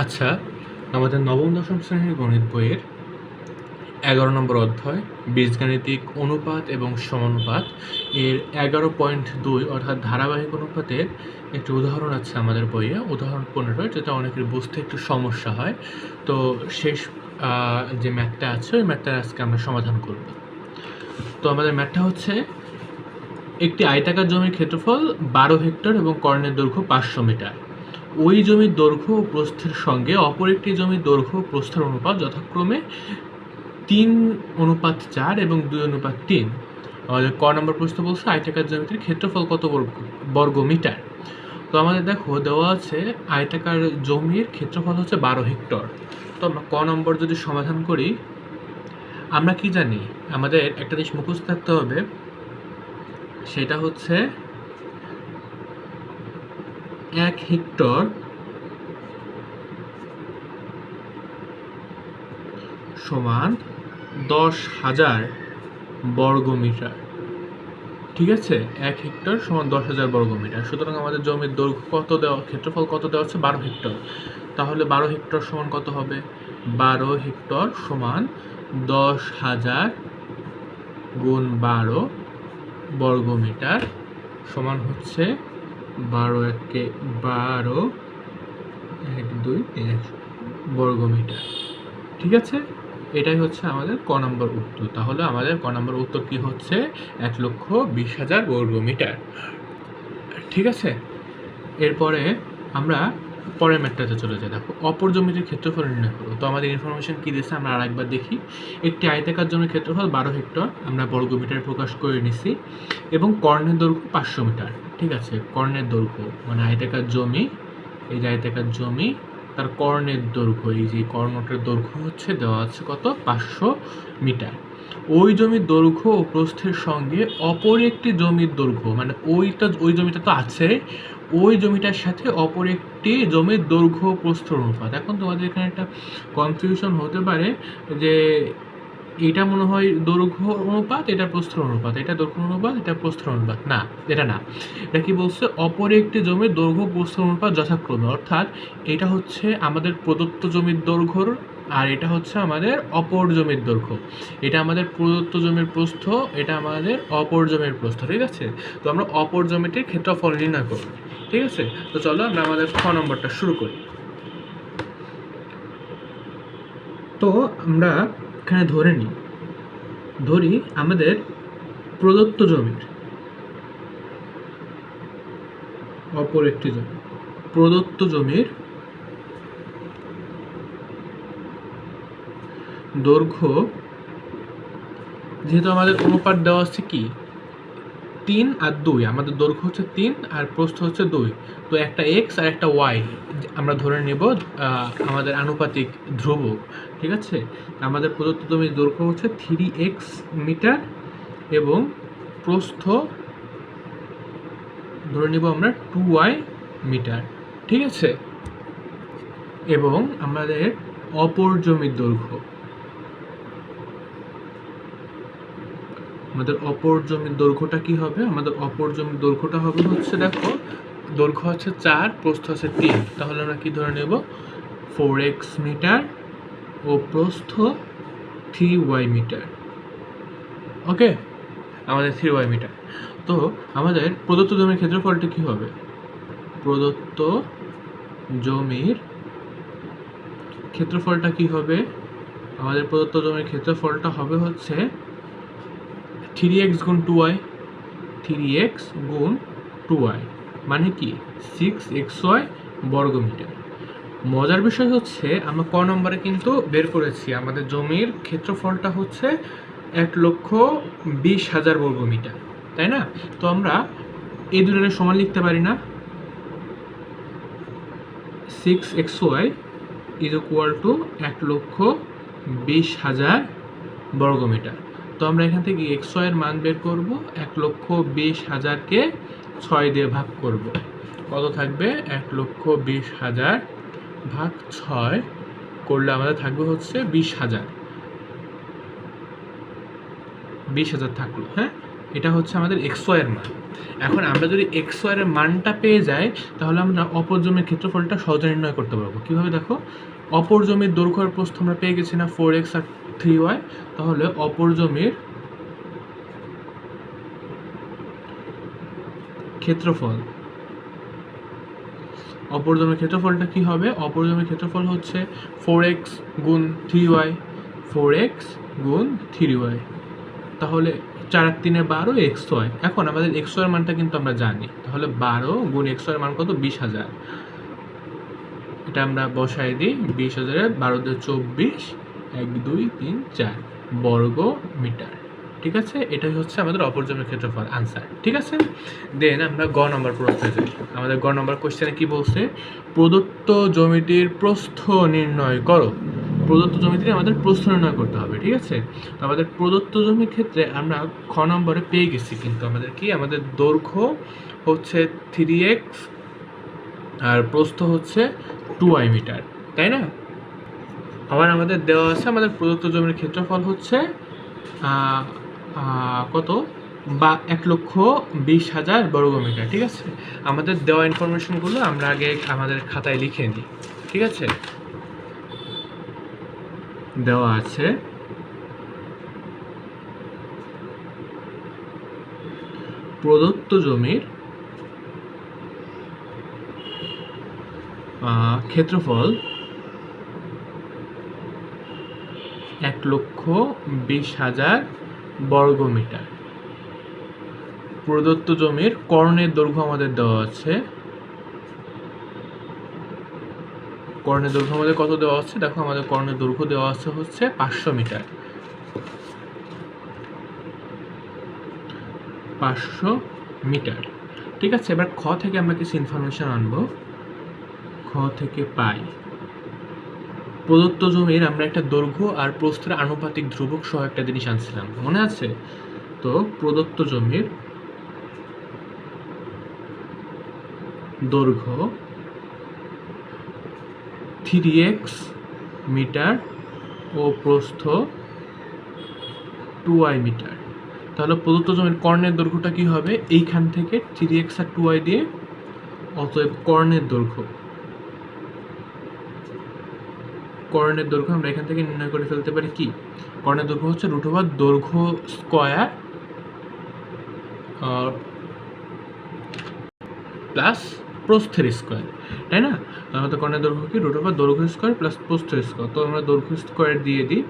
আচ্ছা আমাদের নবম, দশম শ্রেণির গণিত বইয়ের এগারো নম্বর অধ্যায়, বীজগাণিতিক অনুপাত এবং সমানুপাত। এর এগারো পয়েন্ট দুই অর্থাৎ ধারাবাহিক অনুপাতের একটি উদাহরণ আছে আমাদের বইয়ে। উদাহরণ পনেরো যেটা অনেকের বুঝতে একটু সমস্যা হয়। তো শেষ যে ম্যাথটা আছে, ওই ম্যাথটা আজকে আমরা সমাধান করব। তো আমাদের ম্যাথটা হচ্ছে, একটি আয়তাকার জমির ক্ষেত্রফল বারো হেক্টর এবং কর্ণের দৈর্ঘ্য পাঁচশো মিটার। ওই জমির দৈর্ঘ্য ও প্রস্থের সঙ্গে অপর একটি জমির দৈর্ঘ্য ও প্রস্থের অনুপাত যথাক্রমে তিন অনুপাত চার এবং দুই অনুপাত তিন। আমাদের ক নম্বর প্রশ্ন বলছে আয়তাকার জমিটির ক্ষেত্রফল কত বর্গ বর্গ মিটার? তো আমাদের দেখো, দেওয়া আছে আয়তাকার জমির ক্ষেত্রফল হচ্ছে বারো হেক্টর। তো আমরা ক নম্বর যদি সমাধান করি, আমরা কি জানি? আমাদের একটা জিনিস মুখস্থ থাকতে হবে, সেটা হচ্ছে এক হেক্টর সমান দশ হাজার বর্গ মিটার ঠিক আছে? এক হেক্টর সমান দশ হাজার বর্গ মিটার সুতরাং আমাদের জমির দৈর্ঘ্য কত দেওয়া, ক্ষেত্রফল কত দেওয়া হচ্ছে? বারো হেক্টর। তাহলে বারো হেক্টর সমান কত হবে? বারো হেক্টর সমান দশ হাজার গুণ বারো বর্গ মিটার সমান হচ্ছে বারো এককে বারো, এক, দুই তিন একশো বর্গ মিটার ঠিক আছে? এটাই হচ্ছে আমাদের ক নম্বর উত্তর। তাহলে আমাদের ক নম্বর উত্তর কী হচ্ছে? এক লক্ষ বিশ হাজার বর্গমিটার। ঠিক আছে? এরপরে আমরা পরের ম্যাটটাতে চলে যায়। দেখো, অপর জমিটির ক্ষেত্রফল নির্ণয় করো। তো আমাদের ইনফরমেশন কী দিয়েছে? আমরা আরেকবার দেখি। একটি আয়তাকার জমির ক্ষেত্রফল বারো হেক্টর। আমরা বর্গ মিটার প্রকাশ করে নিছি এবং কর্ণের দৈর্ঘ্য পাঁচশো মিটার। ঠিক আছে, কর্ণের দৈর্ঘ্য মানে আয়তাকার জমি, এই যে আয়তাকার জমি, তার কর্ণের দৈর্ঘ্য, এই যে কর্ণটার দৈর্ঘ্য হচ্ছে, দেওয়া আছে কত? পাঁচশো মিটার। ওই জমির দৈর্ঘ্য ও প্রস্থের সঙ্গে অপর একটি জমির দৈর্ঘ্য মানে ওইটা, ওই জমিটা তো আছে, ওই জমিটার সাথে অপর একটি জমির দৈর্ঘ্য প্রস্থের অনুপাত। এখন তোমাদের এখানে একটা কনফিউশন হতে পারে যে এটা মনে হয় দৈর্ঘ্য অনুপাত, এটা প্রস্থ অনুপাত, এটা দৈর্ঘ্য অনুপাত, এটা প্রস্থ অনুপাত। না, এটা না। এটা কি বলছে? অপর একটি জমির দৈর্ঘ্য প্রস্থ অনুপাত যথাক্রমে। অর্থাৎ এটা হচ্ছে আমাদের প্রদত্ত জমির দৈর্ঘ্যর আর এটা হচ্ছে আমাদের অপর জমির দৈর্ঘ্য। এটা আমাদের প্রদত্ত জমির প্রস্থ, এটা আমাদের অপর জমির প্রস্থ, ঠিক আছে? তো আমরা অপর জমিটির ক্ষেত্রফল নির্ণয় করব, ঠিক আছে? তো চলো আমরা আমাদের খ নম্বরটা শুরু করি। তো আমরা এখানে ধরে নিই, ধরি আমাদের প্রদত্ত জমির, অপর একটি জমি, প্রদত্ত জমির দৈর্ঘ্য, যেহেতু আমাদের অনুপাত দেওয়া আছে কি? তিন আর দুই, আমাদের দৈর্ঘ্য হচ্ছে তিন আর প্রস্থ হচ্ছে দুই। তো একটা এক্স আর একটা ওয়াই আমরা ধরে নেব আমাদের আনুপাতিক ধ্রুবক, ঠিক আছে? আমাদের প্রদত্ত জমির দৈর্ঘ্য হচ্ছে থ্রি এক্স মিটার এবং প্রস্থ ধরে নেব আমরা টু ওয়াই মিটার, ঠিক আছে? এবং আমাদের অপর জমির দৈর্ঘ্য। আমাদের অপর জমির দৈর্ঘ্যটা কি হবে? আমাদের অপর জমির দৈর্ঘ্যটা হবে হচ্ছে, দেখো, দৈর্ঘ্য হচ্ছে চার, প্রস্থ আছে তিন। তাহলে আমরা কি ধরে নেব? ফোর এক্স মিটার ও প্রস্থ থ্রি ওয়াই মিটার ওকে আমাদের থ্রি ওয়াই মিটার তো আমাদের প্রদত্ত জমির ক্ষেত্রফলটা কি হবে? প্রদত্ত জমির ক্ষেত্রফলটা কি হবে? আমাদের প্রদত্ত জমির ক্ষেত্রফলটা হবে হচ্ছে থ্রি এক্স গুণ টু ওয়াই থ্রি এক্স গুণ টু ওয়াই মানে কি? সিক্স এক্স ওয়াই বর্গ মিটার মজার বিষয় হচ্ছে, আমরা ক নম্বরে কিন্তু বের করেছি, আমাদের জমির ক্ষেত্রফলটা হচ্ছে এক লক্ষ বিশ হাজার বর্গ মিটার তাই না? তো আমরা এই দুটোর সমান লিখতে পারি না। Six X Y is equal to এক লক্ষ বিশ হাজার বর্গ মিটার তো আমরা এখান থেকে এক্স ওয়াইয়ের মান বের করব। এক লক্ষ বিশ হাজারকে ছয় দিয়ে ভাগ করব। কত থাকবে? এক লক্ষ বিশ হাজার ভাগ ছয় করলে আমাদের থাকবে হচ্ছে বিশ হাজার। বিশ হাজার থাকল হ্যাঁ? এটা হচ্ছে আমাদের ওয়াইয়ের মান। এখন আমরা যদি এর মানটা পেয়ে যাই, তাহলে আমরা অপর জমির ক্ষেত্রফলটা সহজে নির্ণয় করতে পারব। কীভাবে দেখো? অপর জমির দৈর্ঘ্য প্রস্থ আমরা পেয়ে গেছি না ফোর এক্স আর থ্রি ওয়াই তাহলে অপর জমির ক্ষেত্রফল, অপর জমির ক্ষেত্রফলটা কি হবে? অপর জমির ক্ষেত্রফল হচ্ছে ফোর এক্স গুণ থ্রি ওয়াই ফোর এক্স গুণ থ্রি ওয়াই তাহলে চার তিনে বারো এক্স ওয়াই এখন আমাদের এক্স ওয়াই মানটা কিন্তু আমরা জানি, তাহলে বারো গুণ এক্স ওয়াই মান কত? বিশ হাজার। এটা আমরা বসাই দিই বিশ হাজারে বারো দিয়ে চব্বিশ, এক, দুই, তিন, চার বর্গ মিটার। ঠিক আছে? এটাই হচ্ছে আমাদের অপরজনের ক্ষেত্রফল আনসার ঠিক আছে? দেন আমরা গ নম্বর প্রশ্নে যাই আমাদের গ নম্বর কোশ্চেনে কি বলছে? প্রদত্ত জমিটির প্রস্থ নির্ণয় করো। প্রদত্ত জমিটির আমাদের প্রস্থ নির্ণয় করতে হবে, ঠিক আছে? তো আমাদের প্রদত্ত জমির ক্ষেত্রে আমরা খ নম্বরে পেয়ে গেছি, কিন্তু আমাদের কি? আমাদের দৈর্ঘ্য হচ্ছে থ্রি এক্স আর প্রস্থ হচ্ছে টু আই মিটার তাই না? আবার আমাদের দেওয়া আছে, আমাদের প্রদত্ত জমির ক্ষেত্রফল হচ্ছে কত? বা এক লক্ষ বিশ হাজার বর্গ মিটার ঠিক আছে? আমাদের দেওয়া ইনফরমেশনগুলো আমরা আগে আমাদের খাতায় লিখে নিই, ঠিক আছে? দেওয়া আছে, প্রদত্ত জমির ক্ষেত্রফল এক লক্ষ বিশ হাজার বর্গ মিটার প্রদত্ত জমির কর্ণের দৈর্ঘ্য আমাদের দেওয়া আছে। কর্ণের দৈর্ঘ্য আমাদের কত দেওয়া আছে? দেখো, আমাদের কর্ণের দৈর্ঘ্য দেওয়া আছে হচ্ছে পাঁচশো মিটার। পাঁচশো মিটার। ঠিক আছে, এবার খ থেকে আমরা কিছু ইনফরমেশন আনব। খ থেকে পাই। প্রদত্ত জমির আমরা একটা দৈর্ঘ্য আর প্রস্থের আনুপাতিক ধ্রুবক সহ একটা জিনিস আনছিলাম। মনে আছে? তো প্রদত্ত জমির দৈর্ঘ্য থ্রি এক্স মিটার ও প্রস্থ টু আই মিটার। তাহলে প্রদত্ত জমির কর্ণের দৈর্ঘ্যটা কি হবে? এইখান থেকে থ্রি এক্স আর টু আই দিয়ে অতএব কর্ণের দৈর্ঘ্য। কর্ণের দৈর্ঘ্য আমরা এখান থেকে নির্ণয় করে ফেলতে পারি কি? কর্ণের দৈর্ঘ্য হচ্ছে রুট ওভার দৈর্ঘ্য স্কোয়ার প্লাস প্রস্থের স্কোয়ার, তাই না? তো আমাদের কর্ণের দৈর্ঘ্য কি? রুট ওভার দৈর্ঘ্য স্কোয়ার প্লাস প্রস্থের স্কোয়ার। তো আমরা দৈর্ঘ্য স্কোয়ার দিয়ে দিই।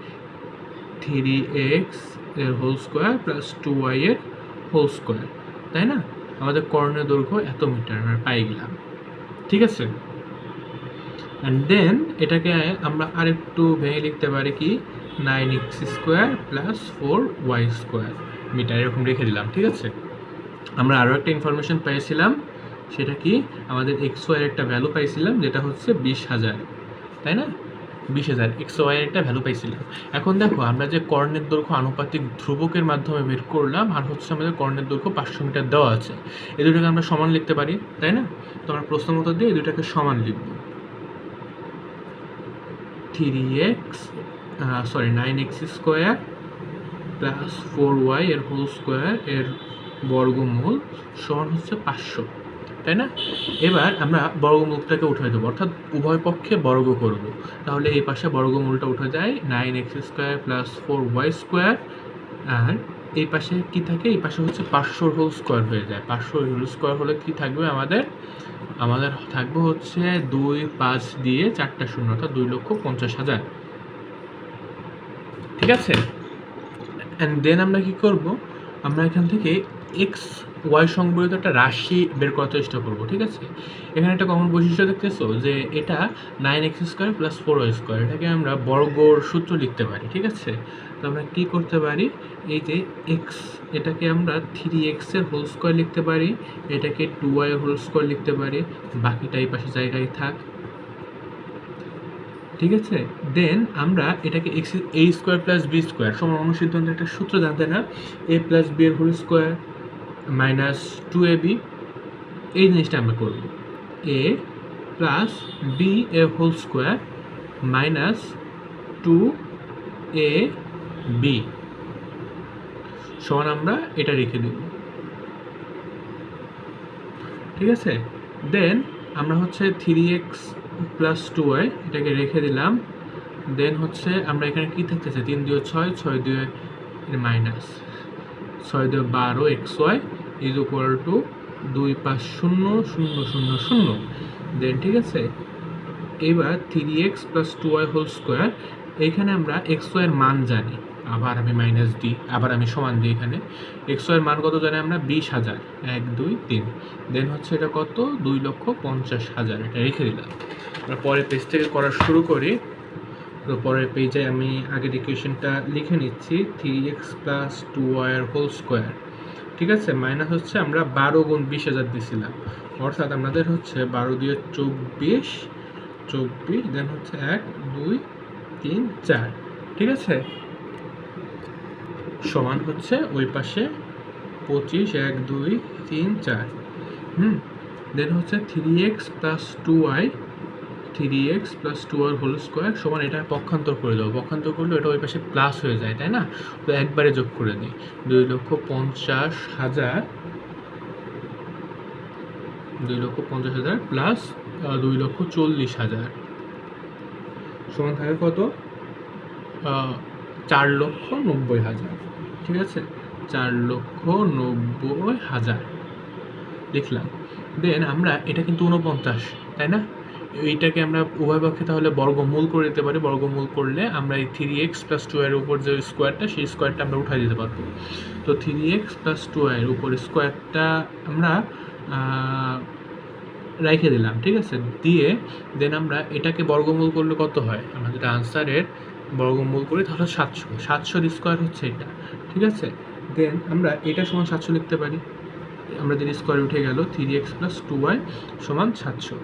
থ্রি এক্সের whole square plus two Y এর হোল স্কোয়ার, তাই না? আমাদের কর্ণের দৈর্ঘ্য এত মিটার, আমরা পাই গেলাম। ঠিক আছে? অ্যান্ড দেন এটাকে আমরা আরেকটু ভেঙে লিখতে পারি কি? Nine X square plus four Y square metre এরকম রেখে দিলাম, ঠিক আছে? আমরা আরও একটা ইনফরমেশন পেয়েছিলাম সেটা কি? আমাদের এক্স ওয়াইয়ের একটা ভ্যালু পাইছিলাম, যেটা হচ্ছে বিশ হাজার, তাই না? বিশ হাজার এক্স ওয়াইয়ের একটা ভ্যালু পাইছিলাম। এখন দেখো, আমরা যে কর্ণের দৈর্ঘ্য আনুপাতিক ধ্রুবকের মাধ্যমে বের করলাম, আর হচ্ছে আমাদের কর্ণের দৈর্ঘ্য পাঁচশো মিটার দেওয়া আছে। এই দুটোকে আমরা সমান লিখতে পারি, তাই না? তো আমরা প্রশ্ন মতো দিয়ে এই দুটাকে সমান লিখব। Three X sorry nine X square plus four Y এর হোল স্কোয়ার এর বর্গমূল সমান হচ্ছে পাঁচশো, তাই না? এবার আমরা বর্গমূলটাকে উঠে দেবো, অর্থাৎ উভয় পক্ষে বর্গ করব। তাহলে এই পাশে বর্গমূলটা উঠে যায় nine X square plus four Y square আর এই পাশে কি থাকে? এই পাশে হচ্ছে পাঁচশোর হোল স্কোয়ার হয়ে যায়। পাঁচশোর হোল স্কোয়ার হলে কি থাকবে আমাদের? আমাদের থাকবে হচ্ছে দুই পাঁচ দিয়ে চারটা শূন্য, অর্থাৎ দুই লক্ষ পঞ্চাশ হাজার। ঠিক আছে? অ্যান্ড দেন আমরা কি করব? আমরা এখান থেকে এক্স ওয়াই সংবলিত একটা রাশি বের করার চেষ্টা করব, ঠিক আছে? এখানে একটা কমন বৈশিষ্ট্য দেখতেছো যে এটা nine X square plus four Y square এটাকে আমরা বর্গর সূত্র লিখতে পারি, ঠিক আছে? তো আমরা কী করতে পারি? এই যে এক্স এটাকে আমরা থ্রি এক্সের হোল স্কোয়ার লিখতে পারি, এটাকে টু ওয়াই হোল স্কোয়ার লিখতে পারি, বাকিটা এই পাশে জায়গায় থাক। ঠিক আছে? দেন আমরা এটাকে X A square plus B square সমান অনুসিদ্ধান্তের একটা সূত্র জানতে না এ প্লাস বি এর whole square minus two A B এই জিনিসটা আমরা করব। A plus B A whole square minus two A B সমান আমরা এটা রেখে দেব। ঠিক আছে? দেন আমরা হচ্ছে three X plus two Y এটাকে রেখে দিলাম। দেন হচ্ছে আমরা এখানে কী থাকতেছে তিন দুই ছয় ছয় দুই মাইনাস ছয় দুই বারো X Y is equal to দুই পাঁচ শূন্য শূন্য শূন্য শূন্য। দেন ঠিক আছে? এবার three X plus two Y whole square এইখানে আমরা এক্স ওয়াইয়ের মান জানি। আবার আমি মাইনাস দিই আবার আমি সমান দিই এখানে। এক্স ওয়াইয়ের মান কত জানি আমরা? বিশ হাজার। এক, দুই, তিন। দেন হচ্ছে এটা কত? দুই লক্ষ পঞ্চাশ হাজার। এটা রেখে দিলাম। আমরা পরের পেজ থেকে করা শুরু করি। তো পরের পেজে আমি আগের ইকুয়েশনটা লিখে নিচ্ছি। থ্রি এক্স প্লাস টু ওয়াইয়ের হোল স্কোয়ার ঠিক আছে? মাইনাস হচ্ছে আমরা বারো গুণ বিশ হাজার দিয়েছিলাম অর্থাৎ আমাদের হচ্ছে বারো দিয়ে চব্বিশ চব্বিশ দেন হচ্ছে এক, দুই, তিন, চার। ঠিক আছে? সমান হচ্ছে ওই পাশে পঁচিশ, এক, দুই, তিন, চার। হুম? দেন হচ্ছে three X plus two Y three X plus two আর হোল স্কোয়ার সমান এটা পক্ষান্তর করে দেবো। পক্ষান্তর করলে এটা ওই পাশে প্লাস হয়ে যায়, তাই না? তো একবারে যোগ করে দিই। দুই লক্ষ পঞ্চাশ হাজার, দুই লক্ষ পঞ্চাশ হাজার প্লাস দুই লক্ষ চল্লিশ হাজার। সমান থাকে কত? চার লক্ষ নব্বই হাজার। ঠিক আছে? চার লক্ষ নব্বই হাজার। লিখলাম দেন আমরা, এটা কিন্তু উনপঞ্চাশ তাই না? এইটাকে আমরা উভয় পক্ষে তাহলে বর্গমূল করে দিতে পারি। বর্গমূল করলে আমরা এই থ্রি এক্স প্লাস টু এর উপর যে স্কোয়ারটা সেই স্কোয়ারটা আমরা উঠাই দিতে পারব। তো থ্রি এক্স প্লাস টু এর উপর স্কোয়ারটা আমরা রেখে দিলাম, ঠিক আছে? দিয়ে, দেন আমরা এটাকে বর্গমূল করলে কত হয়? আমাদের আনসারের বর্গমূল করি তাহলে সাতশো সাতশোর স্কোয়ার হচ্ছে এটা, ঠিক আছে? দেন আমরা এটা সমান সাতশো লিখতে পারি। আমরা আমাদের স্কোয়ার উঠে গেল three X plus two Y সমান সাতশো।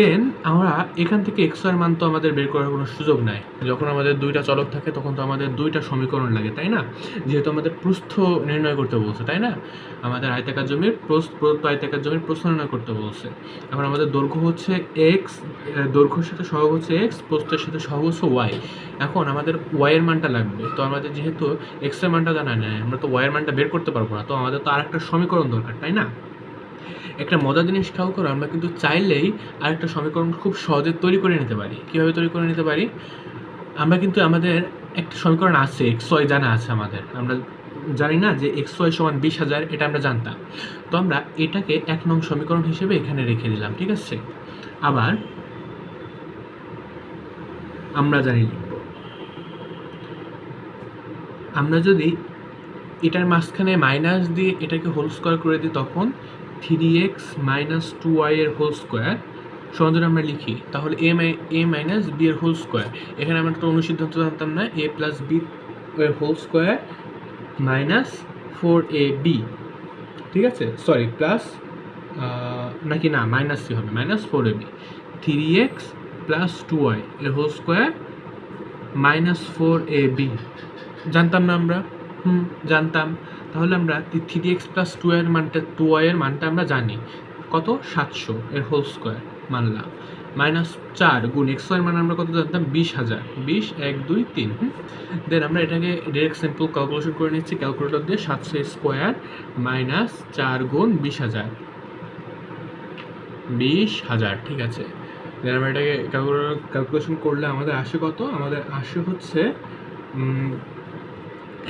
দেন আমরা এখান থেকে এক্সের মান তো আমাদের বের করার কোনো সুযোগ নাই। যখন আমাদের দুইটা চলক থাকে, তখন তো আমাদের দুইটা সমীকরণ লাগে, তাই না? যেহেতু আমাদের প্রস্থ নির্ণয় করতে বলছে, তাই না? আমাদের আয়তাকার জমির প্রস্থ, প্রদত্ত আয়তাকার জমির প্রস্থ নির্ণয় করতে বলছে। এখন আমাদের দৈর্ঘ্য হচ্ছে এক্স দৈর্ঘ্যের সাথে সহগ হচ্ছে এক্স প্রস্থের সাথে সহগ হচ্ছে ওয়াই এখন আমাদের ওয়াই এর মানটা লাগবে। তো আমাদের যেহেতু এক্সের মানটা জানা নেই, আমরা তো ওয়াই এর মানটা বের করতে পারব না, তো আমাদের তো আরেকটা সমীকরণ দরকার, তাই না? একটা মজার জিনিস খেয়াল করো, আমরা কিন্তু চাইলেই আরেকটা সমীকরণ খুব সহজে তৈরি করে নিতে পারি। কীভাবে তৈরি করে নিতে পারি? আমরা কিন্তু আমাদের একটা সমীকরণ আছে এক্স ওয়াই জানা আছে আমাদের। আমরা জানি না যে এক্স ওয়াই সমান বিশ হাজার, এটা আমরা জানতাম। তো আমরা এটাকে এক নং সমীকরণ হিসেবে এখানে রেখে দিলাম, ঠিক আছে? আবার আমরা জানি আমরা যদি এটার মাঝখানে মাইনাস দিয়ে এটাকে হোল স্কোয়ার করে দিই তখন three X minus two Y এর হোল স্কোয়ার সমান আমরা লিখি, তাহলে A my A minus B এর হোল স্কোয়ার এখানে আমরা একটা অনুসিদ্ধান্ত জানতাম না এ প্লাস বি এর whole square minus four A B ঠিক আছে? সরি প্লাস নাকি না মাইনাস সি হবে minus four A B three X plus two Y এর whole square minus four A B জানতাম না আমরা? হুম, জানতাম। তাহলে আমরা থ্রি এক্স প্লাস টু এর মানটা টু এর মানটা আমরা জানি। কত? সাতশো এর হোল স্কোয়ার মানলাম। মাইনাস চার গুণ এক্স ওয়াই মান আমরা কত জানতাম? বিশ হাজার। বিশ, এক, দুই, তিন দেন আমরা এটাকে ডিরেক্ট সিম্পল ক্যালকুলেশন করে নিচ্ছি। ক্যালকুলেটর দিয়ে সাতশো স্কোয়ার মাইনাস চার গুণ বিশ হাজার। বিশ হাজার, ঠিক আছে? দেন আমরা এটাকে ক্যালকুলেটর ক্যালকুলেশন করলে আমাদের আসে কত? আমাদের আসে হচ্ছে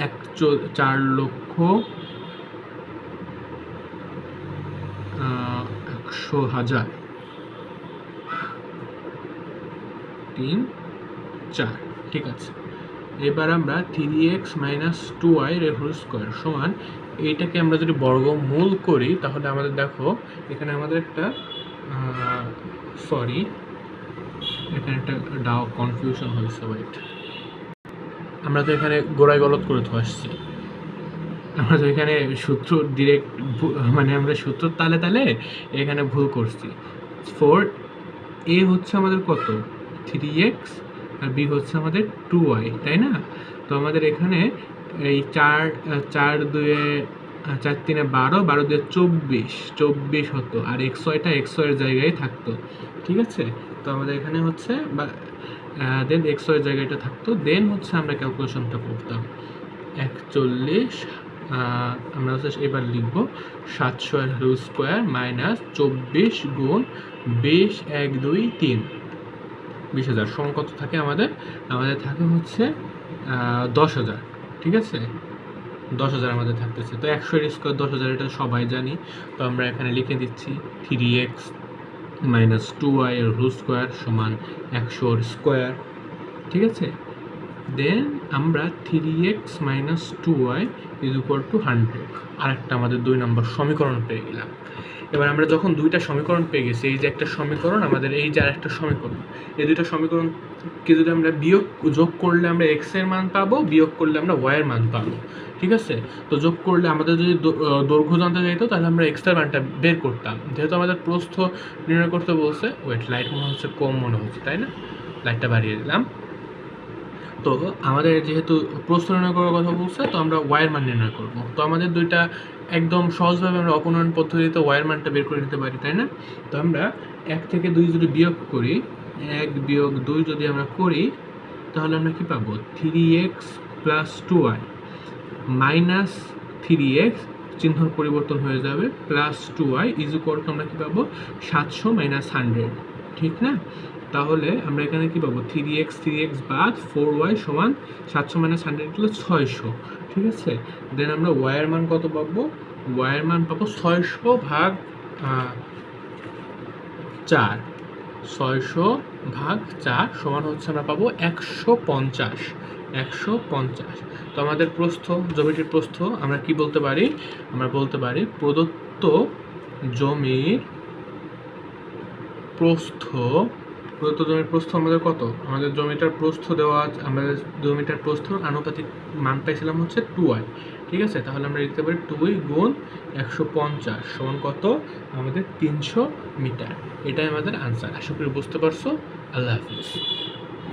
এক চার লক্ষ একশো হাজার। তিন, চার, ঠিক আছে। এবার আমরা three X minus two Y এর স্কোয়ার সমান এইটাকে আমরা যদি বর্গমূল করি, তাহলে আমাদের দেখো, এখানে আমাদের একটা সরি এখানে একটা ডাও কনফিউশন হয়েছে ওয়েট আমরা তো এখানে গোড়ায় গলত করে তো আসছি। আমরা তো এখানে সূত্র ডিরেক্ট মানে আমরা সূত্র তালে তালে এখানে ভুল করছি। ফোর এ হচ্ছে আমাদের কত? থ্রি এক্স আর বি হচ্ছে আমাদের টু ওয়াই তাই না? তো আমাদের এখানে এই চার চার দুয়ে, চার তিনে বারো বারো দুয়ে চব্বিশ চব্বিশ হতো। আর এক্স ওয়াইটা এক্স ওয়াইয়ের জায়গায় থাকতো। ঠিক আছে? তো আমাদের এখানে হচ্ছে দেন এক্স ওয়াইয়ের থাকতো। দেন হচ্ছে আমরা ক্যালকুলেশনটা করতাম। একচল্লিশ আমরা হচ্ছে এবার লিখব সাতশো এর হোল স্কোয়ার মাইনাস চব্বিশ গুণ বিশ, এক, দুই, তিন। বিশ হাজার। সমান কত থাকে আমাদের? আমাদের থাকে হচ্ছে দশ হাজার। ঠিক আছে? দশ হাজার আমাদের থাকতেছে। তো একশো স্কোয়ার দশ হাজার, এটা সবাই জানি। তো আমরা এখানে লিখে দিচ্ছি three X minus two Y এর হোল স্কোয়ার সমান একশোর স্কোয়ার। ঠিক আছে? দেন আমরা three X minus two Y is equal to hundred আরেকটা আমাদের দুই নম্বর সমীকরণ পেয়ে গেলাম। এবার আমরা যখন দুইটা সমীকরণ পেয়ে গেছি, এই যে একটা সমীকরণ, আমাদের এই যে আরেকটা সমীকরণ, এই দুইটা সমীকরণকে যদি আমরা বিয়োগ যোগ করলে আমরা এক্সের মান পাবো, বিয়োগ করলে আমরা ওয়াই এর মান পাবো। ঠিক আছে? তো যোগ করলে আমাদের যদি দৈর্ঘ্য জানতে চাইতো, তাহলে আমরা এক্সের মানটা বের করতাম। যেহেতু আমাদের প্রস্থ নির্ণয় করতে বলছে ওয়েট লাইট মনে হচ্ছে কম মনে হচ্ছে, তাই না? লাইটটা বাড়িয়ে দিলাম। তো আমাদের যেহেতু প্রস্থ নির্ণয় করার কথা বলছে, তো আমরা ওয়াইয়ের মান নির্ণয় করব। তো আমাদের দুইটা একদম সহজভাবে আমরা অপনয়ন পদ্ধতিতে ওয়াইয়ের মানটা বের করে নিতে পারি, তাই না? তো আমরা এক থেকে দুই যদি বিয়োগ করি, এক বিয়োগ দুই যদি আমরা করি, তাহলে আমরা কী পাবো? Three X plus two Y minus three X চিহ্ন পরিবর্তন হয়ে যাবে plus two Y is two আমরা কী পাবো? সাতশো মাইনাস হান্ড্রেড ঠিক না? তাহলে আমরা এখানে কি পাবো? থ্রি এক্স থ্রি এক্স বাদ ফোর ওয়াই সমান সাতশো মাইনাস হান্ড্রেড হলো ছয়শো, ঠিক আছে? দেন আমরা ওয়াইয়ের মান কত পাবো? ওয়াইয়ের মান পাবো ছয়শো ভাগ চার। ছয়শো ভাগ চার সমান হচ্ছে আমরা পাবো একশো পঞ্চাশ একশো পঞ্চাশ। তো আমাদের প্রস্থ, জমিটির প্রস্থ, আমরা কি বলতে পারি? আমরা বলতে পারি প্রদত্ত জমির প্রস্থ প্রদত্ত জমির প্রস্থ আমাদের কত? আমাদের জমিটার প্রস্থ দেওয়া আছে, আমাদের জমিটার প্রস্থ আনুপাতিক মান পাইছিলাম হচ্ছে টু আই ঠিক আছে? তাহলে আমরা লিখতে পারি টুই গুণ একশো পঞ্চাশ সমান কত? আমাদের তিনশো মিটার। এটাই আমাদের আনসার আশা করি বুঝতে পারছ। আল্লাহ হাফিজ।